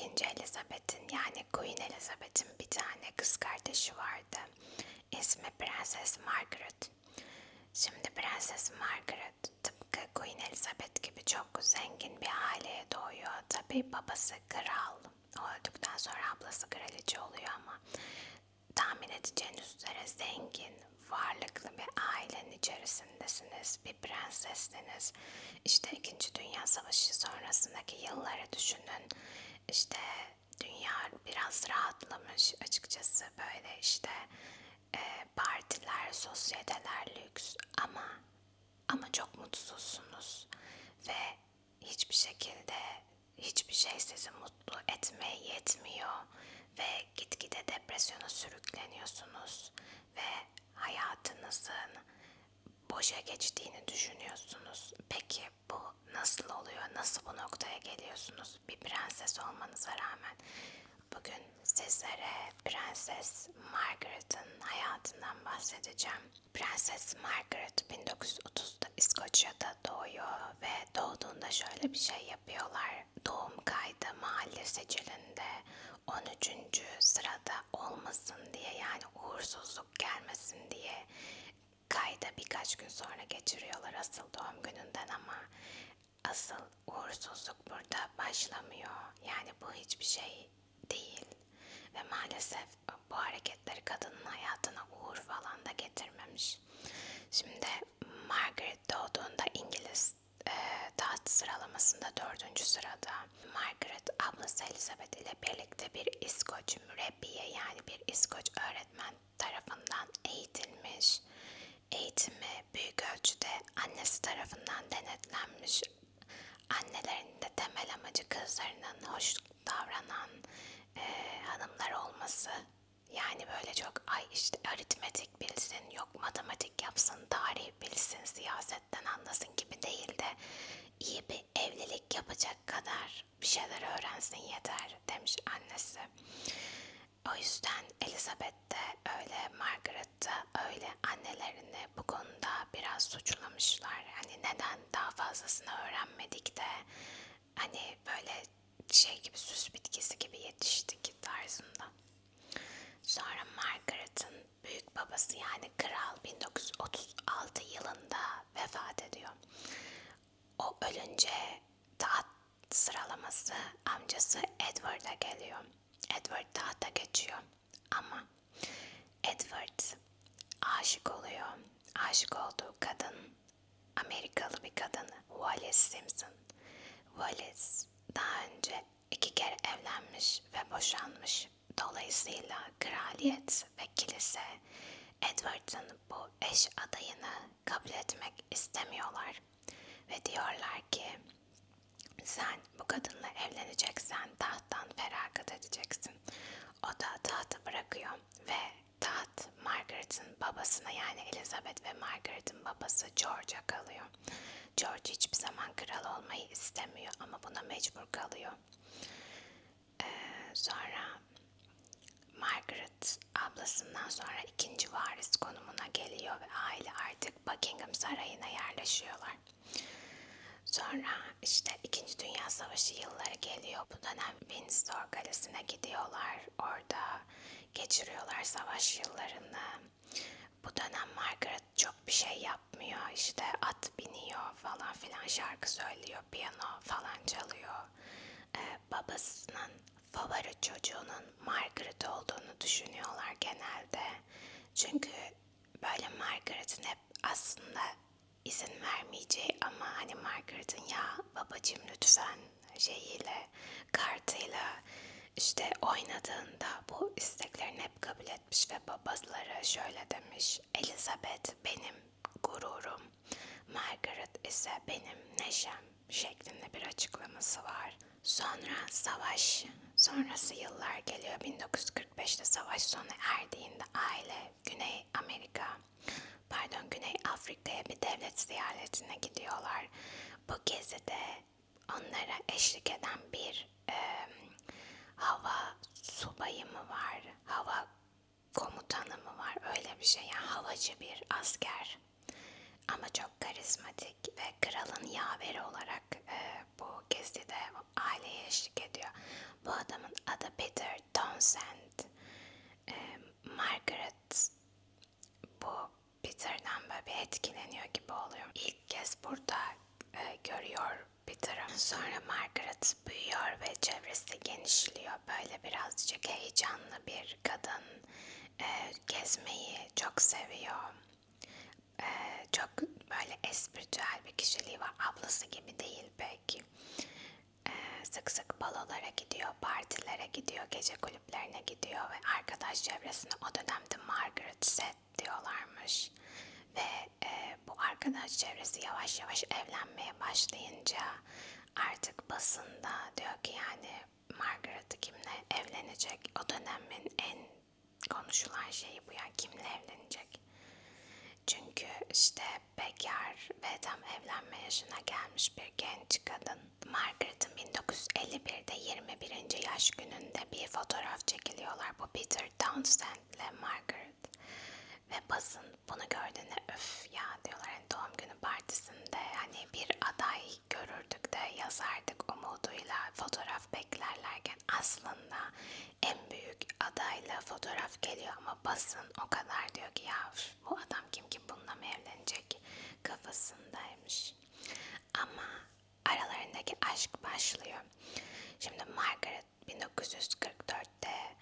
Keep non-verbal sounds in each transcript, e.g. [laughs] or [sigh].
2. Elizabeth'in yani Queen Elizabeth'in bir tane kız kardeşi vardı. İsmi Prenses Margaret. Şimdi Prenses Margaret tıpkı Queen Elizabeth gibi çok zengin bir aileye doğuyor. Tabii babası kral. Öldükten sonra ablası kraliçe oluyor ama tahmin edeceğiniz üzere zengin, varlıklı bir ailenin içerisindesiniz. Bir prensessiniz. İşte 2. Dünya Savaşı sonrasındaki yılları düşünün. İşte dünya biraz rahatlamış açıkçası. Böyle işte e, partiler, sosyeteler lüks ama ama çok mutsuzsunuz. Ve hiçbir şekilde hiçbir şey sizi mutlu etmeye yetmiyor. Ve gitgide depresyona sürükleniyorsunuz. Ve hayatınızın boşa geçtiğini düşünüyorsunuz. Peki bu nasıl oluyor? Nasıl bu noktaya geliyorsunuz? Bir prenses olmanıza rağmen. Bugün sizlere Prenses Margaret'ın hayatından bahsedeceğim. Prenses Margaret 1930'da İskoçya'da doğuyor ve doğduğunda şöyle bir şey yapıyorlar. Doğum kaydı mahalle sicilinde 13. sırada olmasın diye yani uğursuzluk gelmesin diye kayda birkaç gün sonra geçiriyorlar asıl doğum gününden ama asıl uğursuzluk burada başlamıyor. Yani bu hiçbir şey değil. Ve maalesef bu hareketleri kadının hayatına uğur falan da getirmemiş. Şimdi Margaret doğduğunda İngiliz e, taht sıralamasında dördüncü sırada. Margaret ablası Elizabeth ile birlikte bir İskoç mürebbiye yani bir İskoç öğretmen tarafından eğitilmiş. Eğitimi büyük ölçüde annesi tarafından denetlenmiş. Annelerinin de temel amacı kızlarının hoş davranan e, hanımlar olması. Yani böyle çok ay işte aritmetik bilsin, yok matematik yapsın, tarih bilsin, siyasetten anlasın gibi değil de iyi bir evlilik yapacak kadar bir şeyler öğrensin yeter demiş annesi. O yüzden Elizabeth de öyle, Margaret da öyle annelerini bu konuda biraz suçlamışlar. Hani neden daha fazlasını öğrenmedik de hani böyle şey gibi süs bitkisi gibi yetiştik tarzında. Sonra Margaret'ın büyük babası yani kral 1936 yılında vefat ediyor. O ölünce taht sıralaması amcası Edward'a geliyor. Edward tahta geçiyor ama Edward aşık oluyor. Aşık olduğu kadın Amerikalı bir kadın Wallis Simpson. Wallis daha önce iki kere evlenmiş ve boşanmış. Dolayısıyla kraliyet ve kilise Edward'ın bu eş adayını kabul etmek istemiyorlar. Ve diyorlar ki sen bu kadınla evleneceksen tahttan feragat edeceksin. O da tahtı bırakıyor ve taht Margaret'ın babasına yani Elizabeth ve Margaret'ın babası George'a kalıyor. George hiçbir zaman kral olmayı istemiyor ama buna mecbur kalıyor. Ee, sonra Margaret ablasından sonra ikinci varis konumuna geliyor ve aile artık Buckingham Sarayı'na yerleşiyorlar. Sonra işte 2. Dünya Savaşı yılları geliyor. Bu dönem Windsor Kalesi'ne gidiyorlar. Orada geçiriyorlar savaş yıllarını. Bu dönem Margaret çok bir şey yapmıyor. İşte at biniyor falan filan şarkı söylüyor, piyano falan çalıyor. Ee, babasının favori çocuğunun Margaret olduğunu düşünüyorlar genelde. Çünkü böyle Margaret'in hep aslında izin vermeyeceği ama hani Margaret'ın ya babacım lütfen şeyiyle kartıyla işte oynadığında bu isteklerini hep kabul etmiş ve babaları şöyle demiş Elizabeth benim gururum Margaret ise benim neşem şeklinde bir açıklaması var. Sonra savaş sonrası yıllar geliyor. 1945'te savaş sona erdiğinde aile Güney Amerika pardon Güney Afrika'ya bir devlet ziyaretine gidiyorlar. Bu gezide onlara eşlik eden bir e, hava subayı mı var, hava komutanı mı var öyle bir şey yani havacı bir asker ama çok karizmatik ve kralın yaveri olarak e, bu gezide aileye eşlik ediyor. Bu adamın adı Peter Townsend. Ee, Margaret bu Peter'dan böyle etkileniyor gibi oluyor. İlk kez burada e, görüyor Peter'ı. Sonra Margaret büyüyor ve çevresi genişliyor. Böyle birazcık heyecanlı bir kadın. E, gezmeyi çok seviyor. E, çok böyle espritüel bir kişiliği var. Ablası gibi değil pek. Sık sık balolara gidiyor, partilere gidiyor, gece kulüplerine gidiyor ve arkadaş çevresine o dönemde Margaret Set diyorlarmış. Ve e, bu arkadaş çevresi yavaş yavaş evlenmeye başlayınca artık basında diyor ki yani Margaret kimle evlenecek? O dönemin en konuşulan şeyi bu yani kimle evlenecek? Çünkü işte bekar ve tam evlenme yaşına gelmiş bir genç kadın. Margaret'ın 1951'de 21. yaş gününde bir fotoğraf çekiliyorlar. Bu Peter Townsend ile Margaret. Ve basın bunu gördüğünde öf ya diyorlar hani doğum günü partisinde hani bir aday görürdük de yazardık umuduyla fotoğraf beklerlerken aslında en büyük adayla fotoğraf geliyor ama basın o kadar diyor ki ya bu adam kim ki bununla mı evlenecek kafasındaymış. Ama aralarındaki aşk başlıyor. Şimdi Margaret 1944'te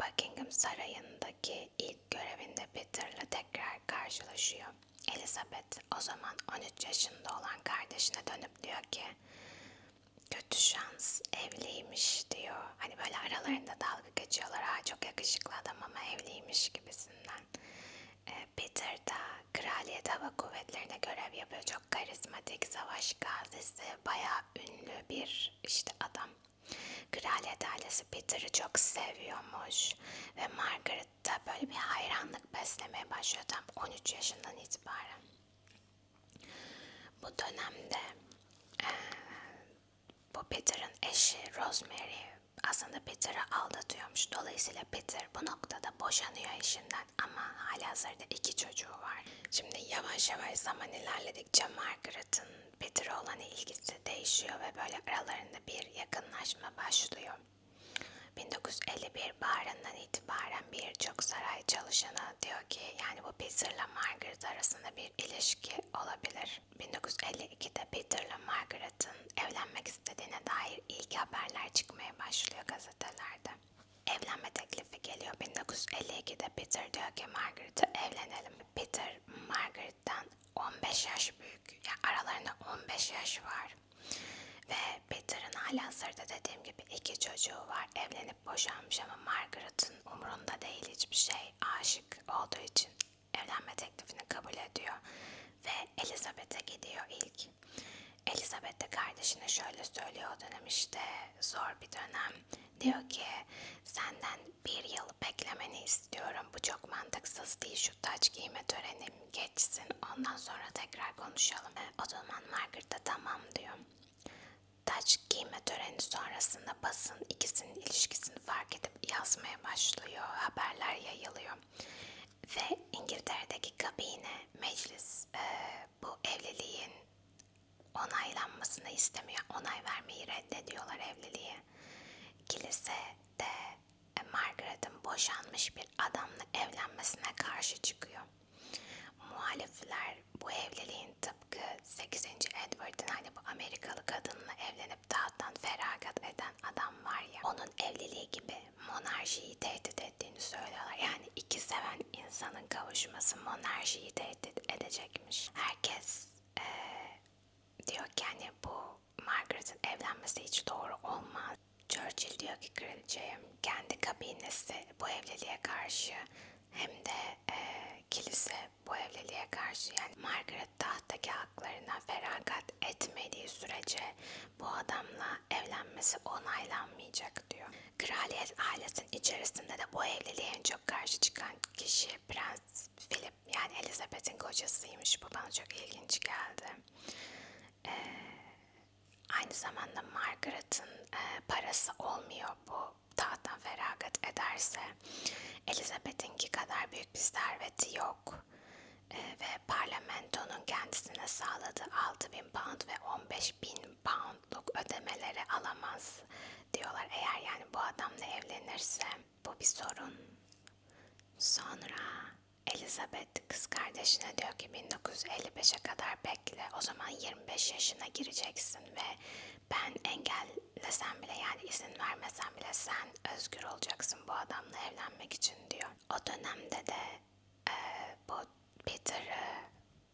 Buckingham Sarayı'ndaki ilk görevinde Peter'la tekrar karşılaşıyor. Elizabeth o zaman 13 yaşında olan kardeşine dönüp diyor ki şans evliymiş diyor. Hani böyle aralarında dalga geçiyorlar. Ha çok yakışıklı adam ama evliymiş gibisinden. Ee, Peter da Kraliyet Hava Kuvvetleri'ne görev yapıyor. Çok karizmatik, savaş gazisi, bayağı ünlü bir işte adam. Kraliyet ailesi Peter'ı çok seviyormuş ve Margaret da böyle bir hayranlık beslemeye başlıyor tam 13 yaşından itibaren. Bu dönemde e, bu Peter'ın eşi Rosemary aslında Peter'ı aldatıyormuş. Dolayısıyla Peter bu noktada boşanıyor eşinden ama hali hazırda iki çocuğu var. Şimdi yavaş yavaş zaman ilerledikçe Margaret'ın Peter'a olan ilgisi değişiyor ve böyle aralarında bir yakınlaşma başlıyor. 1951 baharından itibaren birçok saray çalışanı diyor ki yani bu Peter'la Margaret arasında bir ilişki olabilir. 1952'de Peter'la Margaret'ın evlenmek istediğine dair ilk haberler çıkmaya başlıyor gazetelerde. Evlenme teklifi geliyor 1952'de Peter diyor ki Margaret'e evlenelim. Peter Margaret'tan 15 yaş büyük. Yani aralarında 15 yaş var. Ve Peter'ın hala hazırda dediğim gibi iki çocuğu var. Evlenip boşanmış ama Margaret'ın umurunda değil hiçbir şey. Aşık olduğu için evlenme teklifini kabul ediyor. Ve Elizabeth'e gidiyor ilk. Elizabeth de kardeşine şöyle söylüyor o dönem işte zor bir dönem. Diyor ki senden bir yıl beklemeni istiyorum. Bu çok mantıksız değil. Şu taç giyme töreni geçsin. Ondan sonra tekrar konuşalım. E, o zaman Margaret de tamam diyor. Taç giyme töreni sonrasında basın ikisinin ilişkisini fark edip yazmaya başlıyor. Haberler yayılıyor. Ve İngiltere'deki kabine, meclis e, bu evliliğin onaylanmasını istemiyor. Onay vermeyi reddediyorlar evliliğe. Kilise de e, Margaret'ın boşanmış bir adamla evlenmesine karşı çıkıyor. Muhalifler bu evliliğin tıpkı 8. Edward'ın hani bu Amerikalı kadınla evlenip tahttan feragat eden adam var ya onun evliliği gibi monarşiyi tehdit ettiğini söylüyorlar. Yani iki seven insanın kavuşması monarşiyi tehdit edecekmiş. Herkes ee, diyor ki hani bu Margaret'ın evlenmesi hiç doğru olmaz. Churchill diyor ki kraliçeye kendi kabinesi bu evliliğe karşı hem de e, kilise bu evliliğe karşı yani Margaret tahttaki haklarına feragat etmediği sürece bu adamla evlenmesi onaylanmayacak diyor. Kraliyet ailesinin içerisinde de bu evliliğe en çok karşı çıkan kişi Prens Philip yani Elizabeth'in kocasıymış. Bu bana çok ilginç geldi. Ee, aynı zamanda Margaret'ın e, parası olmuyor bu tahttan feragat ederse. Elizabeth'inki kadar büyük bir serveti yok. E, ve parlamentonun kendisine sağladığı 6 bin pound ve 15 bin poundluk ödemeleri alamaz diyorlar. Eğer yani gelirse bu bir sorun. Sonra Elizabeth kız kardeşine diyor ki 1955'e kadar bekle. O zaman 25 yaşına gireceksin ve ben engellesem bile yani izin vermesem bile sen özgür olacaksın bu adamla evlenmek için diyor. O dönemde de e, bu Peter'ı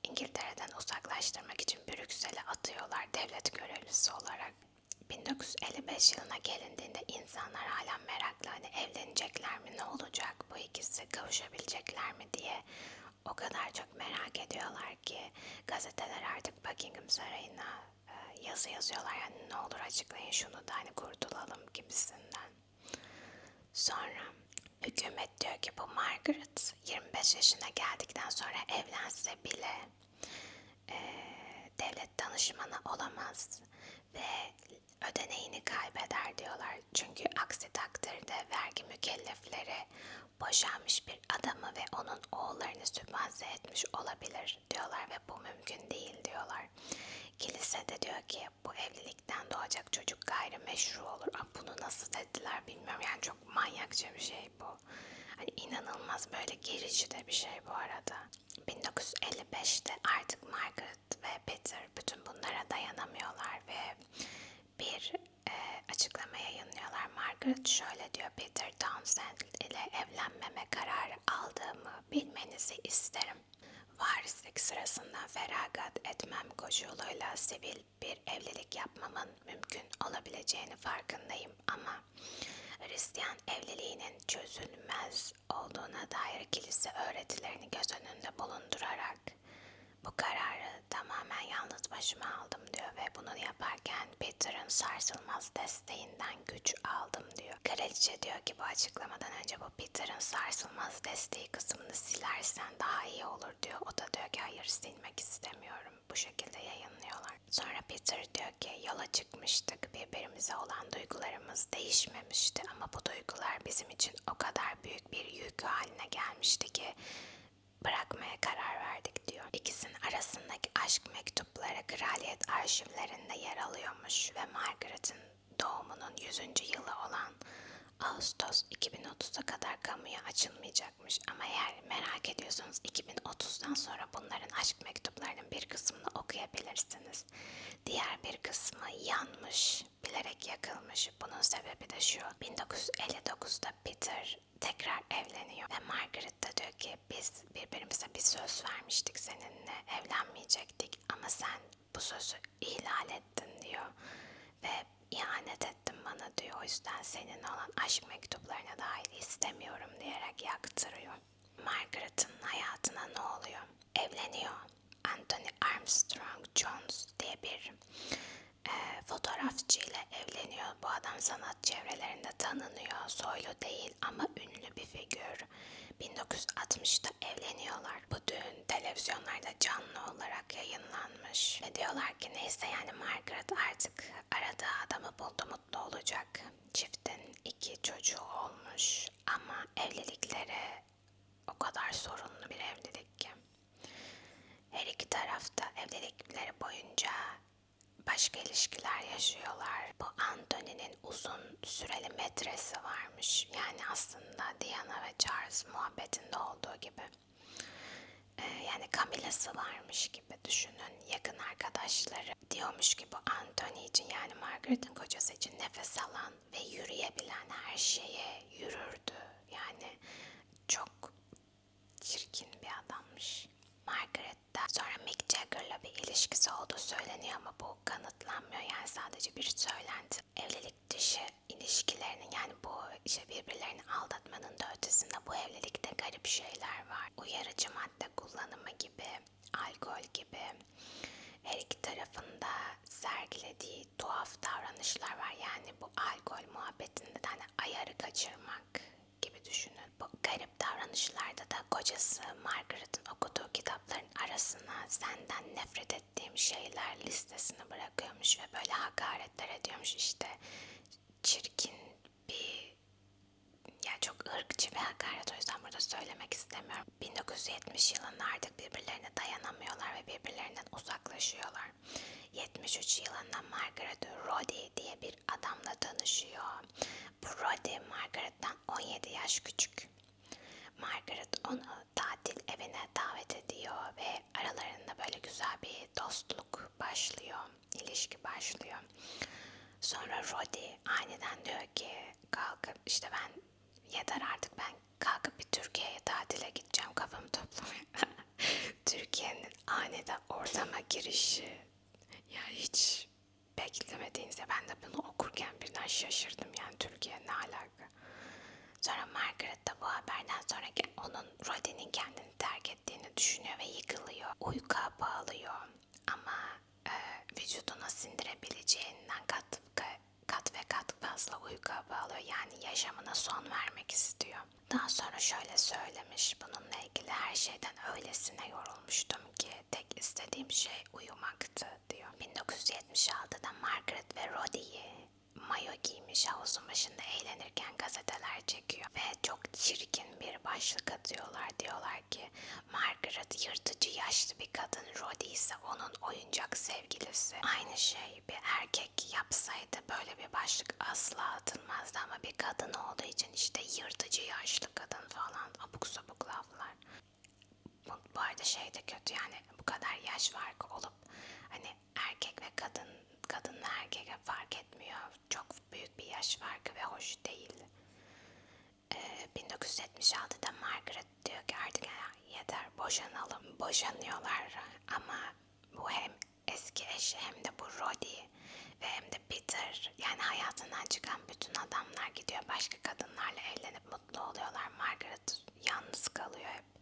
İngiltere'den uzaklaştırmak için Brüksel'e atıyorlar devlet görevlisi olarak. 1955 yılına gelindiğinde insanlar hala meraklı hani evlenecekler mi ne olacak bu ikisi kavuşabilecekler mi diye o kadar çok merak ediyorlar ki gazeteler artık Buckingham Sarayı'na e, yazı yazıyorlar yani ne olur açıklayın şunu da hani kurtulalım gibisinden. Sonra hükümet diyor ki bu Margaret 25 yaşına geldikten sonra evlense bile e, devlet danışmanı olamaz ve ödeneğini kaybeder diyorlar. Çünkü aksi takdirde vergi mükellefleri boşanmış bir adamı ve onun oğullarını sübvanse etmiş olabilir diyorlar ve bu mümkün değil diyorlar. Kilise de diyor ki bu evlilikten doğacak çocuk gayrimeşru olur. Aa, bunu nasıl dediler bilmiyorum yani çok manyakça bir şey bu. Hani inanılmaz böyle gerici de bir şey bu arada. 1955'te artık Margaret ve Peter bütün bunlara dayanamıyorlar ve bir açıklama yayınlıyorlar. Margaret şöyle diyor Peter Townsend ile evlenmeme kararı aldığımı bilmenizi isterim. Varislik sırasında feragat etmem koşuluyla sivil bir evlilik yapmamın mümkün olabileceğini farkındayım ama Hristiyan evliliğinin çözülmez olduğuna dair kilise öğretilerini göz önünde bulundurarak bu kararı tamamen yalnız başıma aldım diyor ve bunu yaparken Peter'ın sarsılmaz desteğinden güç aldım diyor. Kraliçe diyor ki bu açıklamadan önce bu Peter'ın sarsılmaz desteği kısmını silersen daha iyi olur diyor. O da diyor ki hayır silmek istemiyorum. Bu şekilde yayınlıyorlar. Sonra Peter diyor ki yola çıkmıştık. Birbirimize olan duygularımız değişmemişti ama bu duygular bizim için o kadar büyük bir yük haline gelmişti ki bırakmaya karar verdik diyor. İkisinin arasındaki aşk mektupları kraliyet arşivlerinde yer alıyormuş ve Margaret'in doğumunun 100. yılı olan Ağustos 2030'a kadar kamuya açılmayacakmış. Ama eğer merak ediyorsanız 2030'dan sonra bunların aşk mektuplarının bir kısmını okuyabilirsiniz. Diğer bir kısmı yanmış, bilerek yakılmış. Bunun sebebi de şu. 1959'da Peter tekrar evleniyor ve Margaret de diyor ki biz birbirimize bir söz vermiştik seninle evlenmeyecektik ama sen bu sözü ihlal ettin diyor ve ihanet ettin bana diyor o yüzden senin olan aşk mektuplarına dahil istemiyorum diyerek yaktırıyor. Margaret'ın hayatına ne oluyor? Evleniyor. Anthony Armstrong Jones diye bir e, fotoğrafçı ile evleniyor. Bu adam sanat çevrelerinde tanınıyor. Soylu değil ama ünlü bir figür. 1960'da evleniyorlar. Bu düğün televizyonlarda canlı olarak yayınlanmış. Ve diyorlar ki neyse yani Margaret artık aradığı adamı buldu mutlu olacak. Çiftin iki çocuğu olmuş ama evlilikleri o kadar sorunlu bir evlilik ki. Her iki tarafta evlilikleri boyunca başka ilişkiler yaşıyorlar. Bu Anthony'nin uzun süreli metresi varmış. Yani aslında Diana ve Charles muhabbetinde olduğu gibi. Ee, yani Camilla'sı varmış gibi düşünün. Yakın arkadaşları diyormuş ki bu Anthony için yani Margaret'ın kocası için nefes alan ve yürüyebilen her şeye yürürdü. Yani çok çirkin bir adammış. Margaret'ta sonra Mick Jagger'la bir ilişkisi olduğu söyleniyor ama bu kanıtlanmıyor yani sadece bir söylenti. Evlilik dışı ilişkilerinin yani bu işte birbirlerini aldatmanın da ötesinde bu evlilikte garip şeyler var. Uyarıcı madde kullanımı gibi, alkol gibi her iki tarafında sergilediği tuhaf davranışlar var. Yani bu alkol muhabbetinde de hani ayarı kaçırmak gibi düşünün. Bu garip davranışlarda da kocası Margaret'ın okuduğu arasına senden nefret ettiğim şeyler listesini bırakıyormuş ve böyle hakaretler ediyormuş işte çirkin bir ya çok ırkçı bir hakaret o yüzden burada söylemek istemiyorum. 1970 yılında artık birbirlerine dayanamıyorlar ve birbirlerinden uzaklaşıyorlar. 73 yılında Margaret Roddy diye bir adamla tanışıyor. Bu Roddy Margaret'ten 7 yaş küçük. Margaret onu tatil evine davet ediyor ve aralarında böyle güzel bir dostluk başlıyor, ilişki başlıyor. Sonra Roddy aniden diyor ki kalkıp işte ben yeter artık ben kalkıp bir Türkiye'ye tatile gideceğim kafamı toplamaya. [laughs] Türkiye'nin aniden ortama girişi ya hiç beklemediğinizde ben de bunu okurken birden şaşırdım yani Türkiye ne alaka. Sonra Margaret de bu haberden sonra onun Roddy'nin kendini terk ettiğini düşünüyor ve yıkılıyor. Uyku hapı alıyor ama e, vücuduna sindirebileceğinden kat, kat ve kat fazla uyku hapı alıyor. Yani yaşamına son vermek istiyor. Daha sonra şöyle söylemiş bununla ilgili her şeyden öylesine yorulmuştum ki tek istediğim şey uyumaktı diyor. 1976'da Margaret ve Roddy'yi mayo giymiş havuzun başında eğlenirken gazeteler çekiyor ve çok çirkin bir başlık atıyorlar. Diyorlar ki Margaret yırtıcı yaşlı bir kadın, Roddy ise onun oyuncak sevgilisi. Aynı şey bir erkek yapsaydı böyle bir başlık asla atılmazdı ama bir kadın olduğu için işte yırtıcı yaşlı kadın falan abuk sabuk laflar. Bu, bu arada şey de kötü yani bu kadar yaş farkı olup hani erkek ve kadın kadınla erkeke fark etmiyor. Çok büyük bir yaş farkı ve hoş değil. Ee, 1976'da Margaret diyor ki artık yeter boşanalım. Boşanıyorlar ama bu hem eski eşi hem de bu Roddy ve hem de Peter yani hayatından çıkan bütün adamlar gidiyor başka kadınlarla evlenip mutlu oluyorlar. Margaret yalnız kalıyor hep.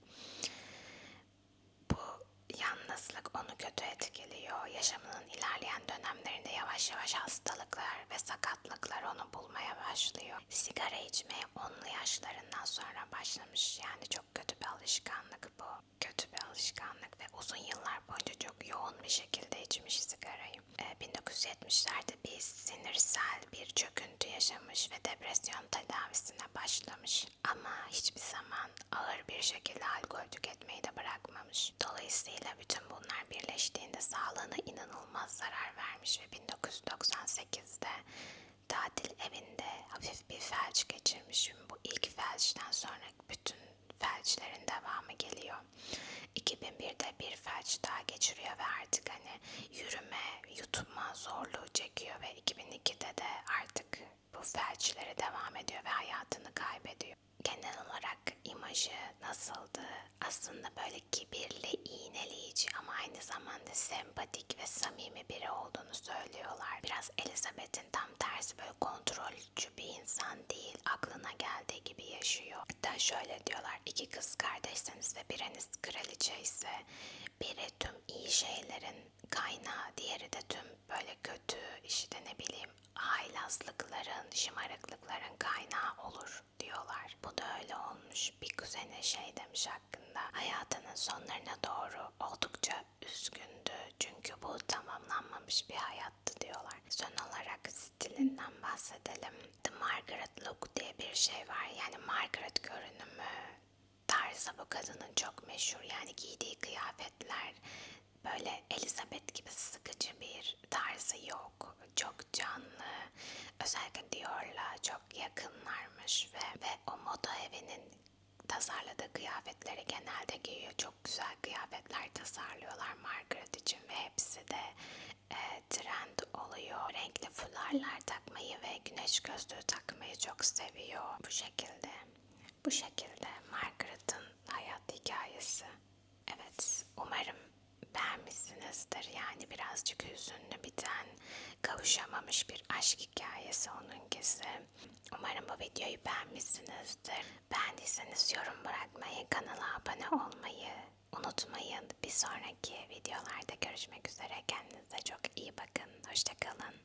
Yalnızlık onu kötü etkiliyor. Yaşamının ilerleyen dönemlerinde yavaş yavaş hastalıklar ve sakatlıklar onu bulmaya başlıyor. Sigara içmeye yaşlarından sonra başlamış. Yani çok kötü bir alışkanlık bu. Kötü bir alışkanlık ve uzun yıllar boyunca çok yoğun bir şekilde içmiş sigarayı. Ee, 1970'lerde bir sinirsel bir çöküntü yaşamış ve depresyon tedavisine başlamış. Ama hiçbir zaman ağır bir şekilde alkol tüketmeyi de bırakmamış. Dolayısıyla bütün bunlar birleştiğinde sağlığına inanılmaz zarar vermiş ve 1998'de tatil evinde hafif bir felç geçirmiş. Şimdi bu ilk felçten sonra bütün felçlerin devamı geliyor. 2001'de bir felç daha geçiriyor ve artık hani yürüme, yutma zorluğu çekiyor ve 2002'de de artık bu felçleri devam ediyor ve hayatını kaybediyor. Genel olarak imajı nasıldı? Aslında böyle kibirli, iğneleyici ama aynı zamanda sempatik ve samimi biri olduğunu söylüyorlar. Biraz Elizabeth'in tam tersi böyle kontrolcü bir insan değil. Aklına geldiği gibi yaşıyor. Hatta şöyle diyorlar. iki kız kardeşseniz ve biriniz kraliçe ise biri tüm iyi şeylerin kaynağı, diğeri de tüm böyle kötü işte ne bileyim haylazlıkların, şımarıklıkların kaynağı olur diyorlar. Bu da öyle olmuş. Bir kuzene şey demiş hakkında. Hayatının sonlarına doğru oldukça üzgündü. Çünkü bu tamamlanmamış bir hayattı diyorlar. Son olarak stilinden bahsedelim. The Margaret Look diye bir şey var. Yani Margaret görünümü tarzı bu kadının çok meşhur. Yani giydiği kıyafetler böyle Elizabeth gibi sıkıcı bir tarzı yok. Çok canlı. Özellikle Dior'la çok yakınlarmış ve, ve o moda evinin tasarladığı kıyafetleri genelde giyiyor. Çok güzel kıyafetler tasarlıyorlar Margaret için ve hepsi de e, trend oluyor. Renkli fularlar takmayı ve güneş gözlüğü takmayı çok seviyor. Bu şekilde. Bu şekilde Margaret'ın hayat hikayesi. Evet, umarım beğenmişsinizdir. Yani birazcık hüzünlü biten, kavuşamamış bir aşk hikayesi onunkisi. Umarım bu videoyu beğenmişsinizdir. Beğendiyseniz yorum bırakmayı, kanala abone olmayı unutmayın. Bir sonraki videolarda görüşmek üzere. Kendinize çok iyi bakın. Hoşçakalın.